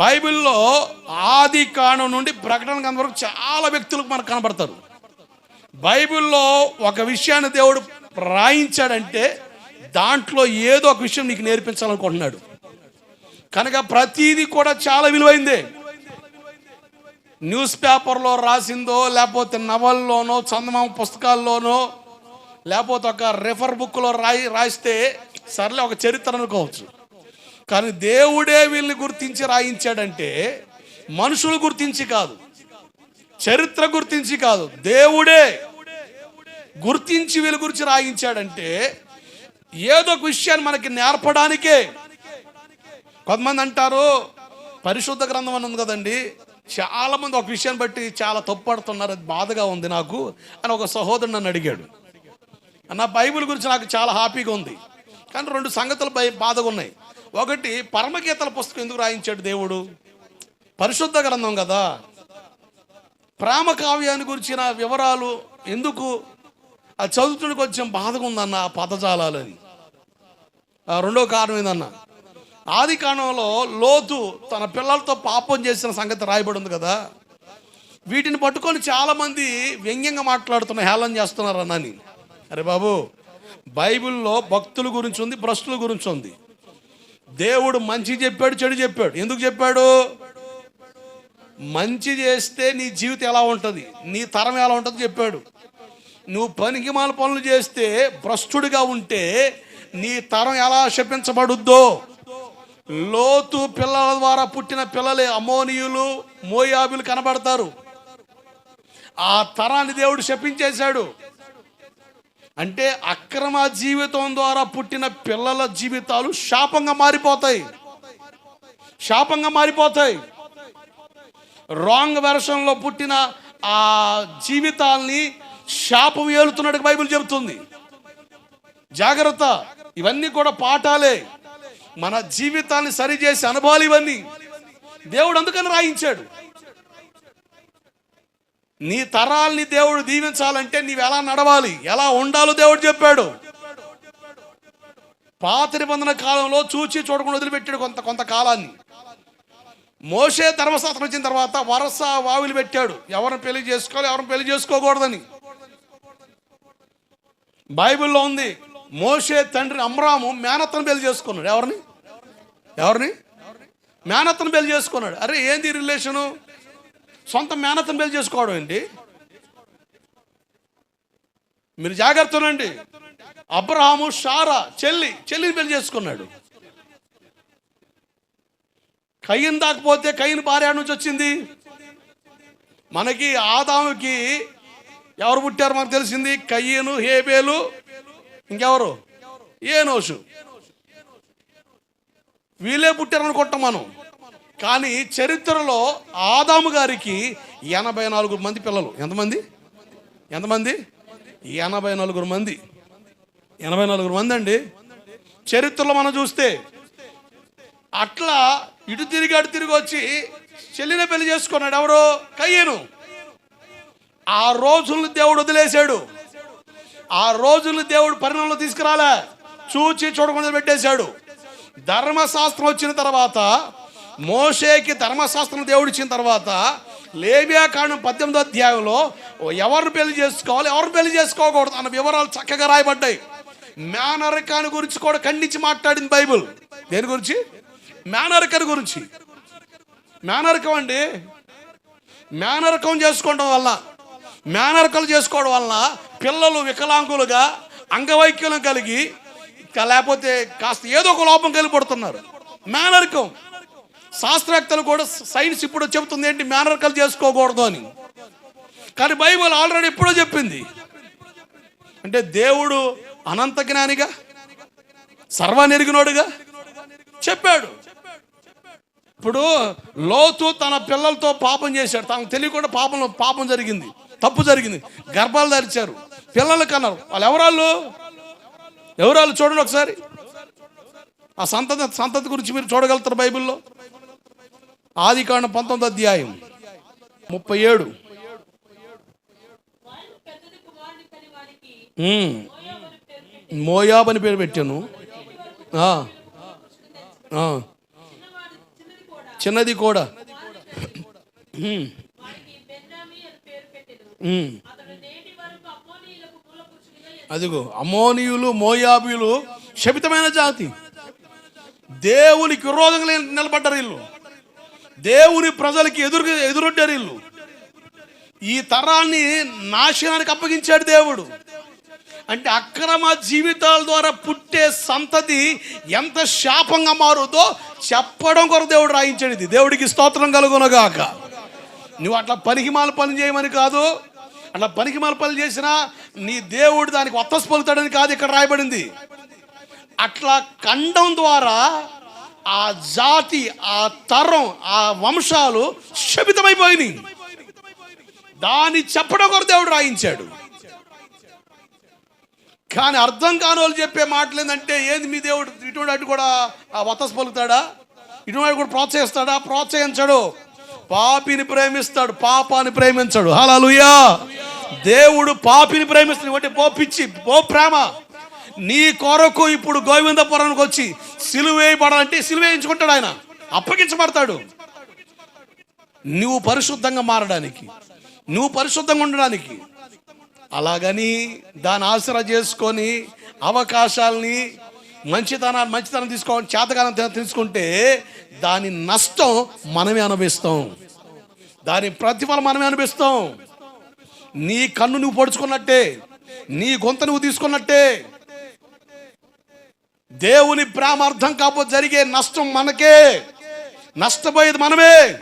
బైబిల్లో ఆది కాణం నుండి ప్రకటన కాని వరకు చాలా వ్యక్తులకు మనకు కనబడతారు. బైబిల్లో ఒక విషయాన్ని దేవుడు రాయించాడంటే దాంట్లో ఏదో ఒక విషయం నీకు నేర్పించాలనుకుంటున్నాడు. కనుక ప్రతీది కూడా చాలా విలువైందే. న్యూస్ పేపర్లో రాసిందో లేకపోతే నవల్లోనో చందమామ పుస్తకాల్లోనో లేకపోతే ఒక రెఫర్ బుక్లో రాయి రాస్తే సర్లే ఒక చరిత్ర అనుకోవచ్చు. కానీ దేవుడే వీళ్ళని గుర్తించి రాయించాడంటే మనుషులు గుర్తించి కాదు చరిత్ర గుర్తించి కాదు దేవుడే గుర్తించి వీళ్ళ గురించి రాయించాడంటే ఏదో ఒక విషయాన్ని మనకి నేర్పడానికే. కొంతమంది అంటారు పరిశుద్ధ గ్రంథం అని ఉంది కదండి చాలా మంది ఒక విషయాన్ని బట్టి చాలా తప్పుపడుతున్నారు అది బాధగా ఉంది నాకు అని ఒక సహోదరుడు నన్ను అడిగాడు. నా బైబిల్ గురించి నాకు చాలా హ్యాపీగా ఉంది కానీ రెండు సంగతులు భయ బాధగా ఉన్నాయి. ఒకటి పరమగీతల పుస్తకం ఎందుకు రాయించాడు దేవుడు? పరిశుద్ధ గ్రంథం కదా. ప్రేమ కావ్యాన్ని గురించిన వివరాలు ఎందుకు? ఆ చదువుతున్న కొంచెం బాధగా ఉందన్న ఆ పదజాలాలని ఆ రెండో కారణం ఏందన్న? ఆది కాలంలో లోతు తన పిల్లలతో పాపం చేసిన సంగతి రాయబడి ఉంది కదా. వీటిని పట్టుకొని చాలామంది వ్యంగ్యంగా మాట్లాడుతున్న హేళన చేస్తున్నారు అన్నని అరే బాబు బైబిల్లో భక్తుల గురించి ఉంది భ్రష్టుల గురించి ఉంది. దేవుడు మంచి చెప్పాడు చెడు చెప్పాడు. ఎందుకు చెప్పాడు? మంచి చేస్తే నీ జీవితం ఎలా ఉంటుంది? నీ తరం ఎలా ఉంటుంది చెప్పాడు. నువ్వు పనికిమాల పనులు చేస్తే భ్రష్టుడిగా ఉంటే నీ తరం ఎలా శపించబడుద్దో? లోతు పిల్లల ద్వారా పుట్టిన పిల్లలే అమోనియులు మోయాబులు కనబడతారు. ఆ తరాన్ని దేవుడు శపించేశాడు. అంటే అక్రమ జీవితం ద్వారా పుట్టిన పిల్లల జీవితాలు శాపంగా మారిపోతాయి. శాపంగా మారిపోతాయి. రాంగ్ వెర్షన్లో పుట్టిన ఆ జీవితాల్ని శాపం ఏలుతున్నట్టు బైబిల్ చెబుతుంది. జాగ్రత్త ఇవన్నీ కూడా పాఠాలే. మన జీవితాన్ని సరిచేసే అనుభవాలు ఇవన్నీ. దేవుడు అందుకని రాయించాడు. నీ తరాల్ని దేవుడు దీవించాలంటే నీవు ఎలా నడవాలి? ఎలా ఉండాలో దేవుడు చెప్పాడు. పాత నిబంధన కాలంలో చూచి చూడకుండా వదిలిపెట్టాడు కొంత కొంతకాలాన్ని మోసే ధర్మశాస్త్రం వచ్చిన తర్వాత వరస వావిలు పెట్టాడు. ఎవరిని పెళ్ళి చేసుకోవాలి ఎవరిని పెళ్ళి చేసుకోకూడదని. బైబిల్లో ఉంది మోసే తండ్రి అమ్రాము మేనత్తను పెళ్ళి చేసుకున్నాడు. ఎవరిని? ఎవరిని? మేనత్తను పెళ్ళి చేసుకున్నాడు. అరే ఏంది రిలేషను? సొంత మేనతను పెళ్ళి చేసుకోవడం ఏంటి? మీరు జాగ్రత్తనండి. అబ్రహాము షారా చెల్లి చెల్లిని పెళ్ళి చేసుకున్నాడు. కయ్యను దాకపోతే కయ్యను భార్య నుంచి వచ్చింది. మనకి ఆదాముకి ఎవరు పుట్టారు మనకు తెలిసింది. కయ్యను హేబేలు ఇంకెవరు? ఏనోషు. వీళ్ళే పుట్టారు అనుకుంటాం మనం. కానీ చరిత్రలో ఆదాము గారికి ఎనభై నాలుగు మంది పిల్లలు. ఎంతమంది? ఎంతమంది? ఎనభై నలుగురు మంది. ఎనభై నలుగురు మంది అండి. చరిత్రలో మనం చూస్తే అట్లా ఇటు తిరిగి అటు తిరిగి వచ్చి చెల్లిని పెళ్ళి చేసుకున్నాడు. ఎవరు? కయ్యను. ఆ రోజులను దేవుడు వదిలేశాడు. ఆ రోజులను దేవుడు పరిణామంలో తీసుకురాలే. చూచి చూడకుండా పెట్టేశాడు. ధర్మశాస్త్రం వచ్చిన తర్వాత మోషేకి ధర్మశాస్త్రం దేవుడు ఇచ్చిన తర్వాత లేబియాకాండం పద్దెనిమిదో అధ్యాయంలో ఎవరిని పెళ్ళి చేసుకోవాలి ఎవరిని పెళ్ళి చేసుకోకూడదు అన్న వివరాలు చక్కగా రాయబడ్డాయి. మేనరికాని గురించి కూడా ఖండించి మాట్లాడింది బైబిల్. దేని గురించి? మేనరికని గురించి. మేనరికం అండి. మేనరికం చేసుకోవడం వల్ల మేనరికలు చేసుకోవడం వల్ల పిల్లలు వికలాంగులుగా అంగవైకల్యం కలిగి ఇంకా లేకపోతే కాస్త ఏదో ఒక లోపం కలిగి పడుతున్నారు. మేనరికం. శాస్త్రవేత్తలు కూడా సైన్స్ ఇప్పుడు చెబుతుంది ఏంటి? మేనరకలు చేసుకోకూడదు అని. కానీ బైబిల్ ఆల్రెడీ ఎప్పుడో చెప్పింది. అంటే దేవుడు అనంత జ్ఞానిగా సర్వనిరిగినోడుగా చెప్పాడు. ఇప్పుడు లోతు తన పిల్లలతో పాపం చేశాడు. తనకు తెలియకుండా పాపం పాపం జరిగింది. తప్పు జరిగింది. గర్భాలు ధరిచారు. పిల్లలు కన్నారు. వాళ్ళు ఎవరాళ్ళు? ఎవరాళ్ళు? చూడండి ఒకసారి. ఆ సంతతి సంతతి గురించి మీరు చూడగలుగుతారు బైబిల్లో? ఆది కాండం పంతొమ్మిది అధ్యాయం ముప్పై ఏడు. మోయాబ్ అని పేరు పెట్టాను. చిన్నది కూడా. అదిగో అమోనియులు మోయాబీలు శపితమైన జాతి. దేవునికి విరోధంగా నిలబడ్డారు వీళ్ళు. దేవుని ప్రజలకి ఎదురు ఎదురొడ్డారు వీళ్ళు. ఈ తరాన్ని నాశనానికి అప్పగించాడు దేవుడు. అంటే అక్రమ జీవితాల ద్వారా పుట్టే సంతతి ఎంత శాపంగా మారుతో చెప్పడం కొరకు దేవుడు రాయించాడు ఇది. దేవుడికి స్తోత్రం కలుగునగాక. నువ్వు అట్లా పనికిమాల పని చేయమని కాదు. అట్లా పనికిమాల పని చేసినా నీ దేవుడు దానికి ఒత్తస్ పలుతాడని కాదు ఇక్కడ రాయబడింది. అట్లా ఖండం ద్వారా ఆ జాతి ఆ తరం ఆ వంశాలు శపితమైపోయినాయి దాన్ని చెప్పడం కొరకు దేవుడు రాయించాడు. కానీ అర్థం కాని వాళ్ళు చెప్పే మాటలు ఏంటంటే ఏది మీ దేవుడు? ఇటువంటి వాటి కూడా ఆ వతస్ పలుకుతాడా? ఇటువంటి కూడా ప్రోత్సహిస్తాడా? ప్రోత్సహించడు. పాపిని ప్రేమిస్తాడు పాపాన్ని ప్రేమించడు. హలో దేవుడు పాపిని ప్రేమిస్తాడు. అంటే పో పిచ్చి పో ప్రేమ. నీ కొరకు ఇప్పుడు గోవిందపురానికి వచ్చి సిలువేయబడాలంటే సిలువేయించుకుంటాడు ఆయన. అప్పగించబడతాడు. నువ్వు పరిశుద్ధంగా మారడానికి నువ్వు పరిశుద్ధంగా ఉండడానికి. అలాగని దాన్ని ఆసరా చేసుకొని అవకాశాలని మంచితనాన్ని మంచితనం తీసుకోవాలి చేతకాలం తీసుకుంటే దాని నష్టం మనమే అనుభవిస్తాం. దాని ప్రతిఫలం మనమే అనుభవిస్తాం. నీ కన్ను నువ్వు పొడుచుకున్నట్టే నీ గొంత నువ్వు తీసుకున్నట్టే దేవుని ప్రేమ అర్థం కాకపోతే జరిగే నష్టం మనకే. నష్టపోయేది మనమే.